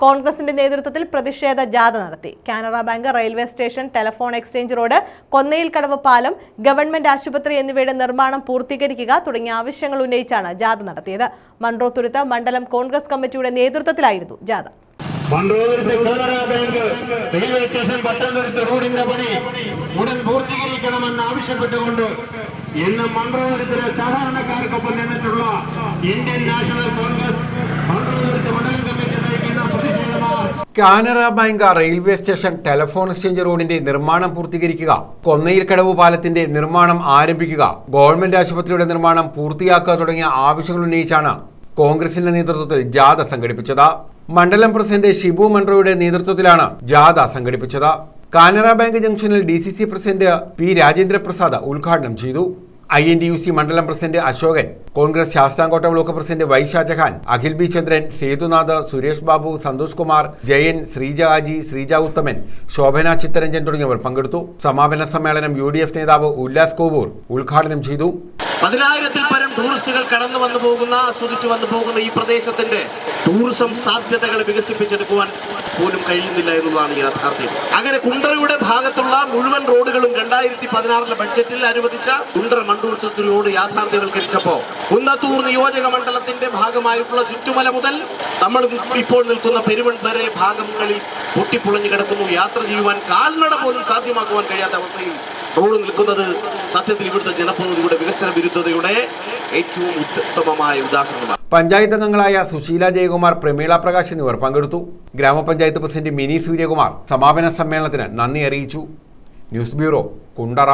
കോൺഗ്രസിന്റെ നേതൃത്വത്തിൽ പ്രതിഷേധ ജാഥ നടത്തി. Canara bank railway station telephone exchange road കൊന്നയിൽ കടവ് പാലം ഗവൺമെന്റ് ആശുപത്രി എന്നിവയുടെ നിർമ്മാണം പൂർത്തീകരിക്കുക തുടങ്ങിയ ആവശ്യങ്ങൾ ഉന്നയിച്ചാണ് ജാഥ നടത്തിയത്. മൺട്രോത്തുരുത്ത് മണ്ഡലം കോൺഗ്രസ് കമ്മിറ്റിയുടെ നേതൃത്വത്തിലായിരുന്നു ജാഥ. Munroethuruthu Canara bank railway station Pattamthuruthu റോഡിന്റെ പണി ഉടൻ പൂർത്തീകരിക്കണമെന്ന് ആവശ്യപ്പെട്ടുകൊണ്ട് ഇന്ന് മൺറോതുരുത്തിലെ സാധാരണക്കാർക്കൊപ്പം നിന്നിട്ടുള്ള Indian National Congress Canara bank railway station telephone exchange റോഡിന്റെ നിർമ്മാണം പൂർത്തീകരിക്കുക. കൊന്നയിൽ കടവ് പാലത്തിന്റെ നിർമ്മാണം ആരംഭിക്കുക. ഗവൺമെന്റ് ആശുപത്രിയുടെ നിർമ്മാണം പൂർത്തിയാക്കുക തുടങ്ങിയ ആവശ്യങ്ങൾ ഉന്നയിച്ചാണ് കോൺഗ്രസിന്റെ നേതൃത്വത്തിൽ ജാഥ സംഘടിപ്പിച്ചത്. മണ്ഡലം പ്രസിഡന്റ് ഷിബു മൺട്രോയുടെ നേതൃത്വത്തിലാണ് ജാഥ സംഘടിപ്പിച്ചത്. കാനറ ബാങ്ക് ജംഗ്ഷനിൽ D C C president P Rajendraprasad ഉദ്ഘാടനം ചെയ്തു. I N D U C മണ്ഡലം president Ashokan Congress Sasthamkotta block president Y Shajahan Akhil B Chandran Sethunath Suresh Babu Santhosh Kumar Jayan Sreeja Aji Sreeja Uthaman Shobhana Chittaranjan തുടങ്ങിയവർ പങ്കെടുത്തു. സമാപന സമ്മേളനം U നേതാവ് ഉല്ലാസ് കോവൂർ ഉദ്ഘാടനം ചെയ്തു. പതിനായിരത്തിൽ പരം ടൂറിസ്റ്റുകൾ കടന്നു വന്നു പോകുന്ന ആസ്വദിച്ചു വന്നു പോകുന്ന ഈ പ്രദേശത്തിന്റെ ടൂറിസം സാധ്യതകൾ വികസിപ്പിച്ചെടുക്കുവാൻ പോലും കഴിയുന്നില്ല എന്നുള്ളതാണ് യാഥാർത്ഥ്യം. അങ്ങനെ കുണ്ടറയുടെ ഭാഗത്തുള്ള മുഴുവൻ റോഡുകളും രണ്ടായിരത്തി പതിനാറിലെ ബഡ്ജറ്റിൽ അനുവദിച്ച കുണ്ടറ മണ്ടൂർത്തത്തിൽ റോഡ് യാഥാർത്ഥ്യവൽക്കരിച്ചപ്പോ കുന്നത്തൂർ നിയോജക മണ്ഡലത്തിന്റെ ഭാഗമായിട്ടുള്ള ചുറ്റുമല മുതൽ നമ്മൾ ഇപ്പോൾ നിൽക്കുന്ന പെരുവൺ വരെ ഭാഗങ്ങളിൽ പൊട്ടിപ്പൊളിഞ്ഞു കിടക്കുന്നു. യാത്ര ചെയ്യുവാൻ കാൽനട പോലും സാധ്യമാക്കുവാൻ കഴിയാത്ത അവസ്ഥയിൽ റോഡ് നിൽക്കുന്നത് സത്യത്തിൽ ഇവിടുത്തെ ജനപ്രതിനിധിയുടെ വിരുദ്ധതയുടെ ഏറ്റവും ഉത്തമമായ ഉദാഹരണമാണ്. പഞ്ചായത്ത് അംഗങ്ങളായ സുശീല ജയകുമാർ പ്രമീള പ്രകാശ് എന്നിവർ പങ്കെടുത്തു. ഗ്രാമപഞ്ചായത്ത് പ്രസിഡന്റ് മിനി സൂര്യകുമാർ സമാപന സമ്മേളനത്തിന് നന്ദി അറിയിച്ചു. News bureau Kundara.